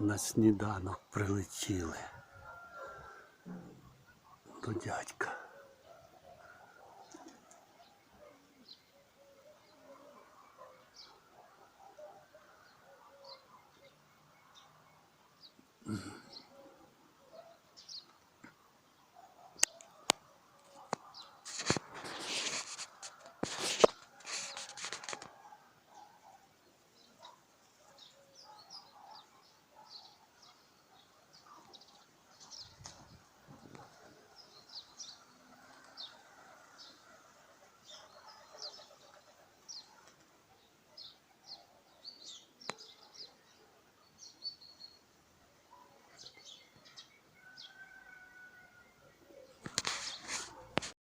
на сніданок прилетіли до дядька.